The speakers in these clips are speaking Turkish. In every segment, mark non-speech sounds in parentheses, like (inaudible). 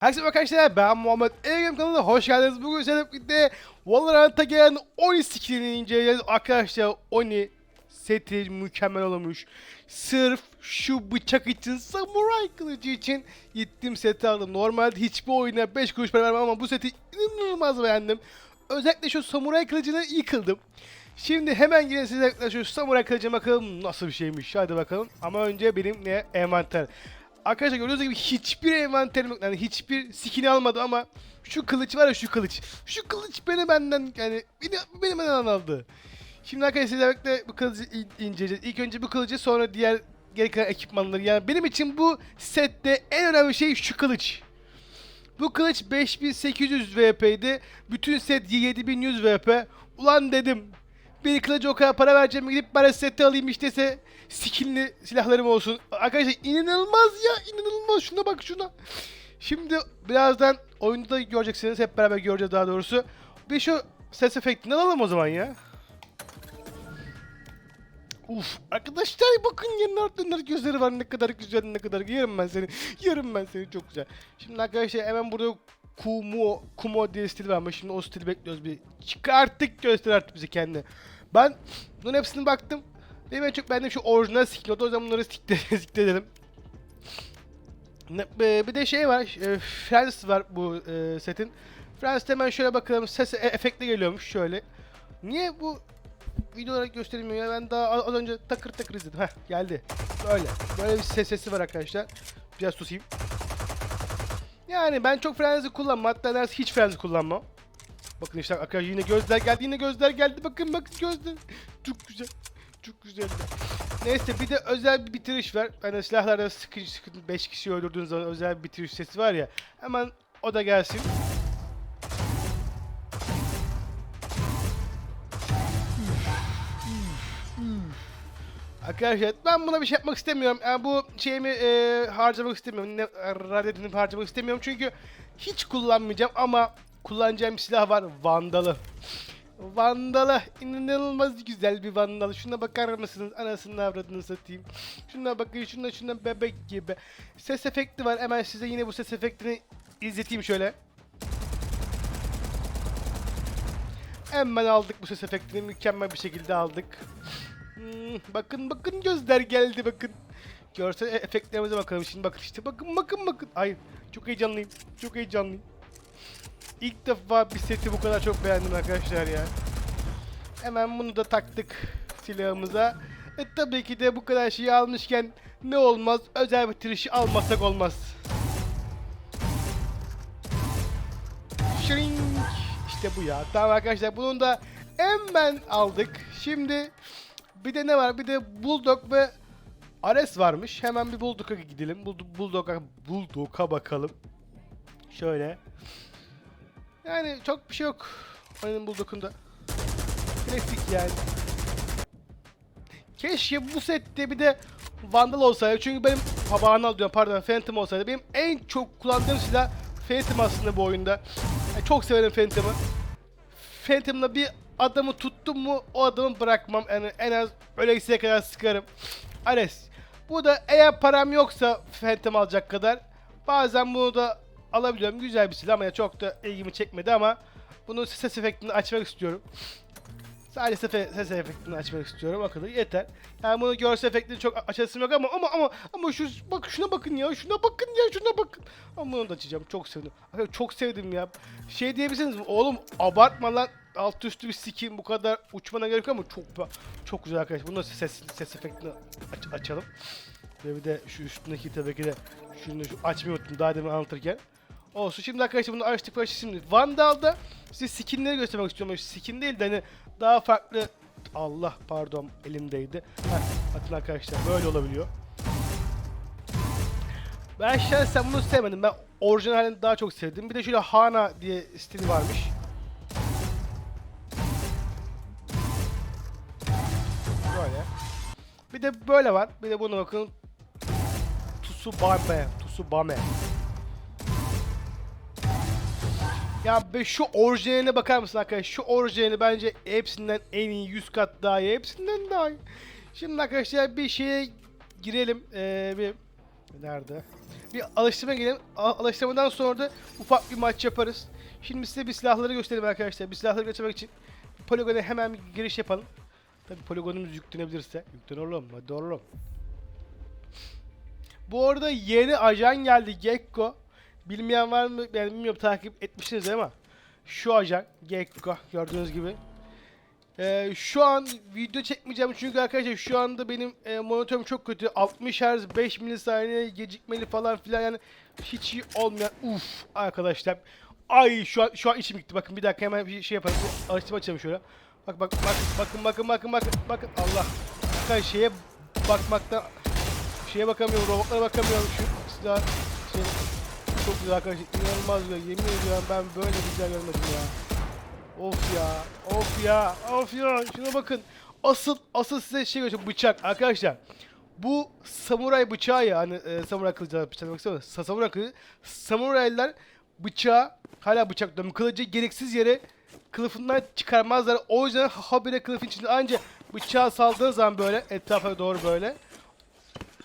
Herkese arkadaşlar ben Muhammed Ege'm kanalına hoş geldiniz. Bugün sizlerle birlikte Valorant'a gelen Oni skillini inceleyeceğiz. Arkadaşlar Oni seti mükemmel olmuş. Sırf şu bıçak için, samuray kılıcı için gittim seti aldım. Normalde hiçbir oyuna 5 kuruş para vermem ama bu seti inanılmaz beğendim. Özellikle şu samuray kılıcına yıkıldım. Şimdi hemen gelin size şu samuray kılıcına bakalım nasıl bir şeymiş. Hadi bakalım. Ama önce benim ne envanter. Arkadaşlar gördüğünüz gibi hiçbir envanterim yok. Yani hiçbir skin'i almadım ama şu kılıç var ya şu kılıç. Şu kılıç beni benden yani beni, beni benden aldı. Şimdi arkadaşlar sizlerle birlikte bu kılıcı in- inceleyeceğiz. İlk önce bu kılıcı sonra diğer geri kalan ekipmanları. Yani benim için bu sette en önemli şey şu kılıç. Bu kılıç 5800 VP'ydi. Bütün set 7100 VP. Ulan dedim. Bir kılıcı o kadar para vereceğim gidip bari seti alayım iştese skinli silahlarım olsun. Arkadaşlar inanılmaz ya inanılmaz şuna bak şuna. Şimdi birazdan oyunda da göreceksiniz hep beraber göreceğiz daha doğrusu. Bir şu ses efektini alalım o zaman ya. Uf arkadaşlar bakın yanlar döner gözleri var ne kadar güzel ne kadar yerim ben seni yerim ben seni çok güzel. Şimdi arkadaşlar hemen burada Kumo, Kumo diye stil varmış şimdi o stili bekliyoruz bir çıkarttık göster artık bize kendi. Ben bunun hepsine baktım benim en çok beğendiğim şu orijinal skin o yüzden bunları sikte, sikte e, Bir de şey var, e, Friends var bu e, setin. Friends'te hemen şöyle bakalım, ses e- efekti geliyormuş şöyle. Niye bu video olarak gösterilmiyor ya? Ben daha az önce takır takır izledim. Heh geldi. Böyle. Böyle bir ses sesi var arkadaşlar. Biraz susayım. Yani ben çok Friends'i kullanmam. Hatta neredeyse hiç Friends'i kullanmam. Bakın işte arkadaşlar yine gözler geldi. Yine gözler geldi. Bakın bakın gözler. (laughs) Çok güzel. Çok güzel. Neyse bir de özel bir bitiriş var. Hani silahlarda sıkıntı sıkıntı 5 kişi öldürdüğün zaman özel bir bitiriş sesi var ya. Hemen o da gelsin. Arkadaşlar ben buna bir şey yapmak istemiyorum. Yani bu şeyimi e, harcamak istemiyorum. Ne, radyatını harcamak istemiyorum çünkü hiç kullanmayacağım ama kullanacağım silah var. Vandalı. Vandalı inanılmaz güzel bir vandalı. Şuna bakar mısınız? Anasını avradını satayım. Şuna bakın şuna şuna bebek gibi. Ses efekti var. Hemen size yine bu ses efektini izleteyim şöyle. Hemen aldık bu ses efektini. Mükemmel bir şekilde aldık. Hmm, bakın bakın gözler geldi bakın. Görsel efektlerimize bakalım şimdi bakın işte bakın bakın bakın. Ay çok heyecanlıyım. Çok heyecanlıyım. İlk defa bir seti bu kadar çok beğendim arkadaşlar ya. Hemen bunu da taktık silahımıza. E tabii ki de bu kadar şeyi almışken ne olmaz özel bitirişi almasak olmaz. Şırink. İşte bu ya. Tamam arkadaşlar bunun da hemen aldık. Şimdi bir de ne var? Bir de Bulldog ve Ares varmış. Hemen bir Bulldog'a gidelim. Bull- Bulldog'a Bulldog'a bakalım. Şöyle. Yani çok bir şey yok. Oyunun Bulldog'un da. Klasik yani. Keşke bu sette bir de Vandal olsaydı. Çünkü benim Vandal diyorum pardon Phantom olsaydı. Benim en çok kullandığım silah Phantom aslında bu oyunda. Yani çok severim Phantom'ı. Phantom'la bir adamı tuttum mu o adamı bırakmam. Yani en az ölesiye kadar sıkarım. Ares. Bu da eğer param yoksa Phantom alacak kadar bazen bunu da alabiliyorum. Güzel bir silah ama ya çok da ilgimi çekmedi ama bunun ses efektini açmak istiyorum. Sadece ses, efektini açmak istiyorum. O kadar yeter. Yani bunu görsel efektini çok açasım yok ama ama ama ama şu bak şuna bakın ya. Şuna bakın ya. Şuna bakın. Ama bunu da açacağım. Çok sevdim. Çok sevdim ya. Şey diyebilirsiniz. Oğlum abartma lan. Alt üstü bir skin bu kadar uçmana gerek yok ama çok çok güzel arkadaşlar. Bunu da ses ses efektini aç- açalım. Ve bir de şu üstündeki tabii ki de şunu şu açmayı unuttum daha demin anlatırken. Olsun şimdi arkadaşlar bunu açtık açtık şimdi. Vandal'da size skinleri göstermek istiyorum. Skin değil de hani daha farklı Allah pardon elimdeydi. Heh, bakın arkadaşlar böyle olabiliyor. Ben şahsen bunu sevmedim. Ben orijinalini daha çok sevdim. Bir de şöyle Hana diye stili varmış. Böyle. Bir de böyle var. Bir de buna bakın. Tsubame. Tsubame. Ya be şu orijinaline bakar mısın arkadaşlar? Şu orijinali bence hepsinden en iyi 100 kat daha iyi. Hepsinden daha iyi. Şimdi arkadaşlar bir şeye girelim. Ee, bir nerede? bir alıştırma girelim. Alıştırmadan sonra da ufak bir maç yaparız. Şimdi size bir silahları göstereyim arkadaşlar. Bir silahları göstermek için poligona hemen bir giriş yapalım. Tabii poligonumuz yüklenebilirse. Yüklen oğlum hadi oğlum. Bu arada yeni ajan geldi Gekko. Bilmeyen var mı? Ben bilmiyorum takip etmişsiniz ama. Şu ajan Gekko gördüğünüz gibi. Ee, şu an video çekmeyeceğim çünkü arkadaşlar şu anda benim e, monitörüm çok kötü. 60 Hz 5 milisaniye gecikmeli falan filan yani hiç iyi olmayan. Uf arkadaşlar. Ay şu an şu an içim gitti. Bakın bir dakika hemen bir şey yapalım. Alıştırma açalım şöyle. Bak bak bak bakın bakın bakın bakın bakın Allah. Arkadaşlar şeye bakmakta şeye bakamıyorum, robotlara bakamıyorum şu silah çok güzel arkadaşlar inanılmaz güzel yemin ediyorum ben böyle güzel görmedim ya. Of ya, of ya, of ya. Şuna bakın. Asıl asıl size şey göstereyim bıçak arkadaşlar. Bu samuray bıçağı ya hani e, samuray kılıcı bıçak demek istemiyorum. Sa samuray kılıcı. Samuraylar bıçağı hala bıçak diyorum. Kılıcı gereksiz yere kılıfından çıkarmazlar. O yüzden habire kılıfın içinde anca bıçağı saldığı zaman böyle etrafa doğru böyle.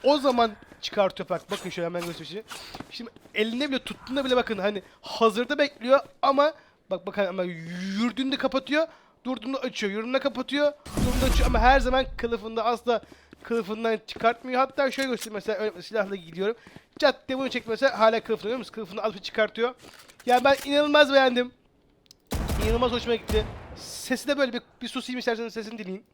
O zaman çıkartıyor bak. Bakın şöyle hemen göstereyim. Şimdi elinde bile tuttuğunda bile bakın hani hazırda bekliyor ama bak bakın ama yürüdüğünde kapatıyor. Durduğunda açıyor. Yürüdüğünde kapatıyor. Durduğunda açıyor ama her zaman kılıfında asla kılıfından çıkartmıyor. Hatta şöyle göstereyim mesela öyle silahla gidiyorum. Cadde bunu çek mesela hala kılıfını görüyor musun? Kılıfını alıp çıkartıyor. Ya ben inanılmaz beğendim. İnanılmaz hoşuma gitti. Sesi de böyle bir, bir susayım isterseniz sesini dinleyin.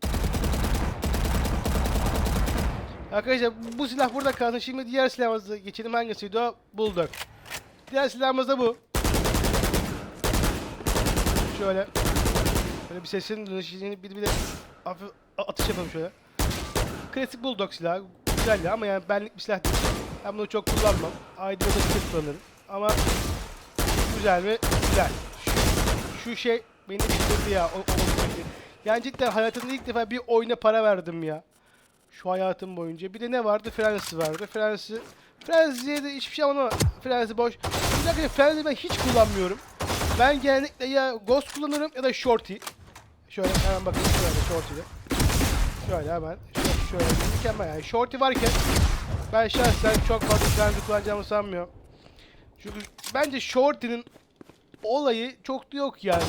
Arkadaşlar bu silah burada kalsın. Şimdi diğer silahımıza geçelim. Hangisiydi o? Bulldog. Diğer silahımız da bu. Şöyle. Böyle bir sesin dönüşünü bir, bir de hafif atış yapalım şöyle. Klasik Bulldog silahı. Güzel ama yani benlik bir silah değil. Ben bunu çok kullanmam. Ayda da bir kullanırım. Ama güzel mi? Güzel. Şu, şu şey beni bitirdi ya. O, o- yani cidden hayatımda ilk defa bir oyuna para verdim ya. Şu hayatım boyunca. Bir de ne vardı? Frenzy vardı. Frenzy. Frenzy'ye de hiçbir şey ama Frenzy boş. Bir dakika Frenzy'yi ben hiç kullanmıyorum. Ben genellikle ya Ghost kullanırım ya da Shorty. Şöyle hemen bakın şöyle Shorty'de. Şöyle hemen. Şöyle, şöyle mükemmel yani. Shorty varken ben şahsen çok fazla Frenzy kullanacağımı sanmıyorum. Çünkü bence Shorty'nin olayı çok da yok yani.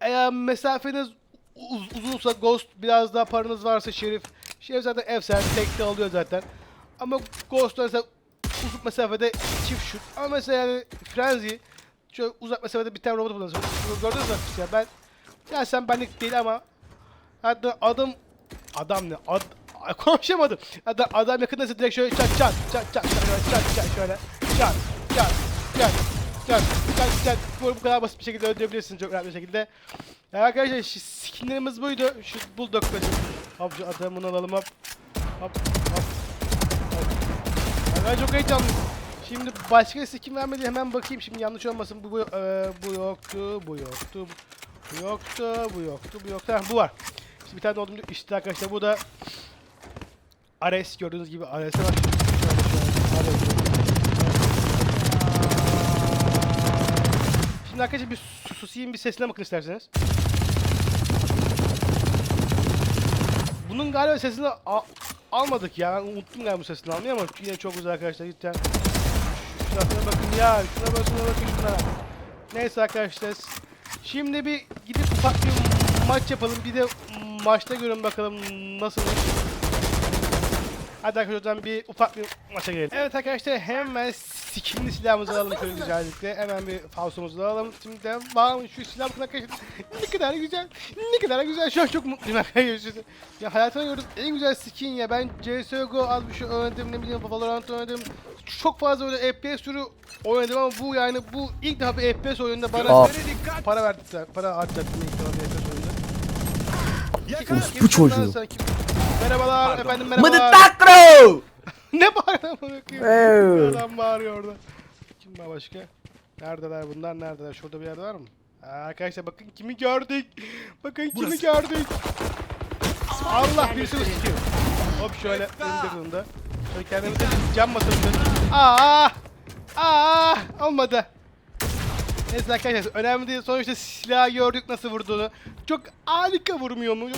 Eğer mesafeniz uz- uzunsa Ghost biraz daha paranız varsa Şerif. Şerif zaten efsane tek de alıyor zaten. Ama Ghost mesela uzun mesafede çift şut. Ama mesela yani Frenzy şöyle uzak mesafede bir tane robot kullanıyorsun. Gördünüz mü? Ya ben ya sen benlik değil ama hatta adam adam ne? Ad, konuşamadım. Hatta adam yakındaysa direkt şöyle çat çat çat çat çat çat çat şöyle çat çat çat çat çat çat bu kadar basit bir şekilde öldürebilirsiniz çok rahat bir şekilde. Ya arkadaşlar skinlerimiz buydu. Şu bulldog benim. Hop şu adamı bunu alalım hop. Hop hop. hop. Ben çok heyecanlıyım. Şimdi başka skin vermedi hemen bakayım şimdi yanlış olmasın bu bu, e, bu yoktu bu yoktu bu yoktu bu yoktu bu yoktu ha, bu var. Şimdi bir tane oldum işte arkadaşlar bu da Ares gördüğünüz gibi Ares'e bak. Şimdi arkadaşlar bir sus- susayım bir sesine bakın isterseniz. Bunun galiba sesini almadık ya. Ben unuttum galiba bu sesini almayı ama yine çok güzel arkadaşlar cidden. Şu silahlara bakın ya. Şuna bakın şuna bakın şuna. Neyse arkadaşlar. Şimdi bir gidip ufak bir maç yapalım. Bir de maçta görün bakalım nasıl. Hadi arkadaşlar bir ufak bir maça girelim. Evet arkadaşlar hemen skinli silahımızı alalım şöyle güzellikle. Hemen bir falsomuzu da alalım. Şimdi de bağımın şu silah bakın arkadaşlar. (laughs) Ne kadar güzel. Ne kadar güzel. Şu an çok mutluyum arkadaşlar. Ya hayatımda gördüğüm en güzel skin ya. Ben CSGO az bir şey oynadım ne bileyim Valorant oynadım. Çok fazla öyle FPS türü oynadım ama bu yani bu ilk defa bir FPS oyununda bana Aa. para verdiler. Para harcadılar ilk defa bir FPS oyunda. Orospu Kim- çocuğu. kimsin lan sen? Kim- Merhabalar efendim merhabalar. (laughs) Ne bağırıyor? Eee. Adam bağırıyor orada. Kim var başka? Neredeler bunlar neredeler? Şurada bir yerde var mı? Aa, arkadaşlar bakın kimi gördük. Bakın kimi gördük. Allah birisi ısıtıyor. Hop şöyle durumda. Şöyle kendimize bir cam basalım. Aa! Aa! Olmadı. Neyse arkadaşlar önemli değil. Sonuçta silahı gördük nasıl vurduğunu. Çok harika vurmuyor mu?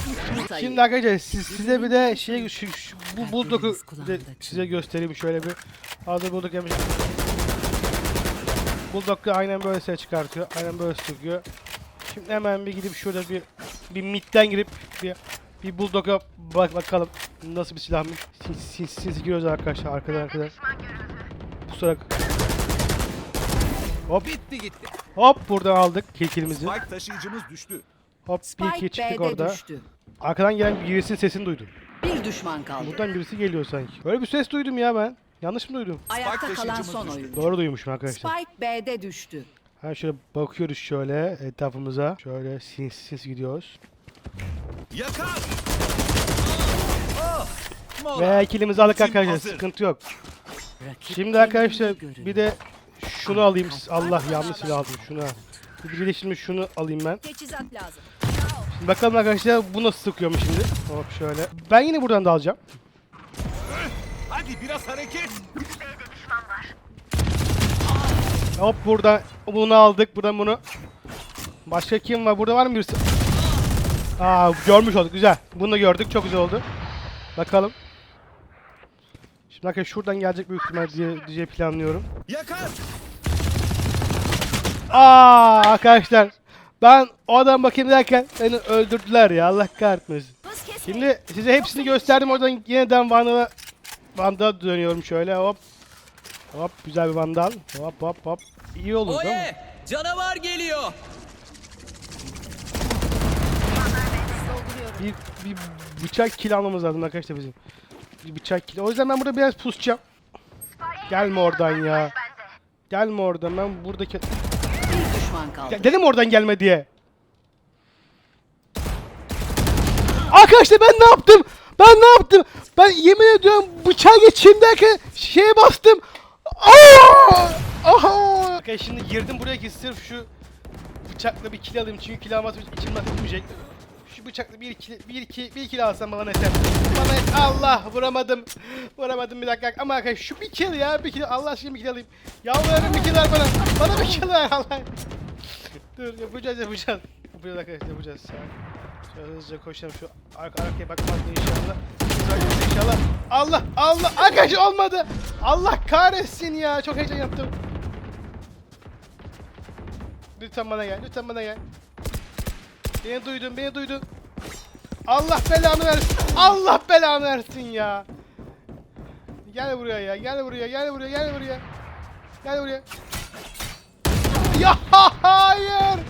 Şimdi arkadaşlar siz, size bir de şey şu, şu, bu bulldog'u size göstereyim şöyle bir. Hazır bulldog yapmış. Bulldog da aynen böyle ses çıkartıyor. Aynen böyle sıkıyor. Şimdi hemen bir gidip şurada bir bir midden girip bir bir bulldog'a bak bakalım nasıl bir silah mı? Sinsi sinsi sinsi giriyoruz arkadaşlar arkadan arkadan. Pusarak. Hop Bitti gitti. hop buradan aldık kill killimizi. Spike taşıyıcımız düştü. Hop bir Spike iki çıktık B'de orada. düştü. Arkadan gelen birisinin sesini duydum. Bir düşman kaldı. Buradan birisi geliyor sanki. Öyle bir ses duydum ya ben. Yanlış mı duydum? Ayakta kalan taşıyıcımız son düştü. oyuncu. Doğru duymuşum arkadaşlar. Spike B'de düştü. Ha şöyle bakıyoruz şöyle etrafımıza. Şöyle sinsi sinsi gidiyoruz. Yakar. Mola. Ve killimizi aldık arkadaşlar. hazır. Sıkıntı yok. Rakip Şimdi arkadaşlar kendini görüyor. bir de şunu alayım. Allah yanlış silah aldım şunu. Şimdi şunu alayım ben. Teçhizat lazım. Şimdi bakalım arkadaşlar bu nasıl sıkıyormuş şimdi. Hop şöyle. Ben yine buradan da alacağım. Hadi biraz hareket. Hop burada bunu aldık. Buradan bunu. Başka kim var? Burada var mı birisi? Aa görmüş olduk. Güzel. Bunu da gördük. Çok güzel oldu. Bakalım. Şimdi arkadaşlar şuradan gelecek büyük ihtimal diye, diye planlıyorum. Yakar. Aa arkadaşlar. Ben o adam bakayım derken beni öldürdüler ya. Allah kahretmesin. Şimdi size hepsini gösterdim. Oradan yeniden Vandal'a Vandal dönüyorum şöyle. Hop. Hop güzel bir Vandal. Hop hop hop. İyi olur değil mi? Canavar geliyor. Bir, bir bıçak kill almamız lazım arkadaşlar bizim. Bir bıçak kill. O yüzden ben burada biraz pusacağım. Gelme oradan ya. Gelme oradan. Ben buradaki... Bir düşman kaldı. Ya dedim oradan gelme diye. Arkadaşlar ben ne yaptım? Ben ne yaptım? Ben yemin ediyorum bıçağa geçeyim derken şeye bastım. Aa! Aha! Arkadaşlar şimdi girdim buraya ki sırf şu bıçakla bir kill alayım çünkü kill almazsam içim rahat etmeyecek. Şu bıçakla bir kill, bir iki, bir kill alsam bana yeter. Bana yeter. Allah vuramadım. Vuramadım bir dakika. Ama arkadaşlar şu bir kill ya bir kill. Allah aşkına bir kill alayım. Yalvarırım bir kill ver bana. Bana bir kill ver Allah. Dur yapacağız yapacağız. Yapacağız arkadaşlar yapacağız. Şöyle hızlıca koşalım şu arka arkaya bakmaz inşallah. Hızlıca inşallah. Allah Allah arkadaşlar olmadı. Allah kahretsin ya çok heyecan yaptım. Lütfen bana gel lütfen bana gel. Beni duydun beni duydun. Allah belanı versin. Allah belanı versin ya. Gel buraya ya gel buraya gel buraya gel buraya. Gel buraya. Ya hayır.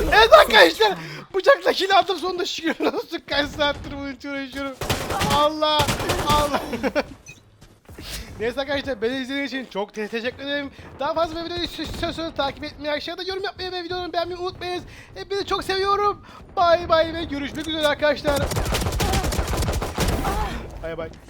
Evet arkadaşlar bıçakla kill aldım sonunda şükür olsun kaç saattir için uğraşıyorum. Allah Allah. (laughs) Neyse arkadaşlar beni izlediğiniz için çok te- teşekkür ederim. Daha fazla video istiyorsanız takip etmeyi, aşağıda yorum yapmayı ve videoları beğenmeyi unutmayınız. Hepinizi çok seviyorum. Bay bay ve görüşmek üzere arkadaşlar. Bay bay.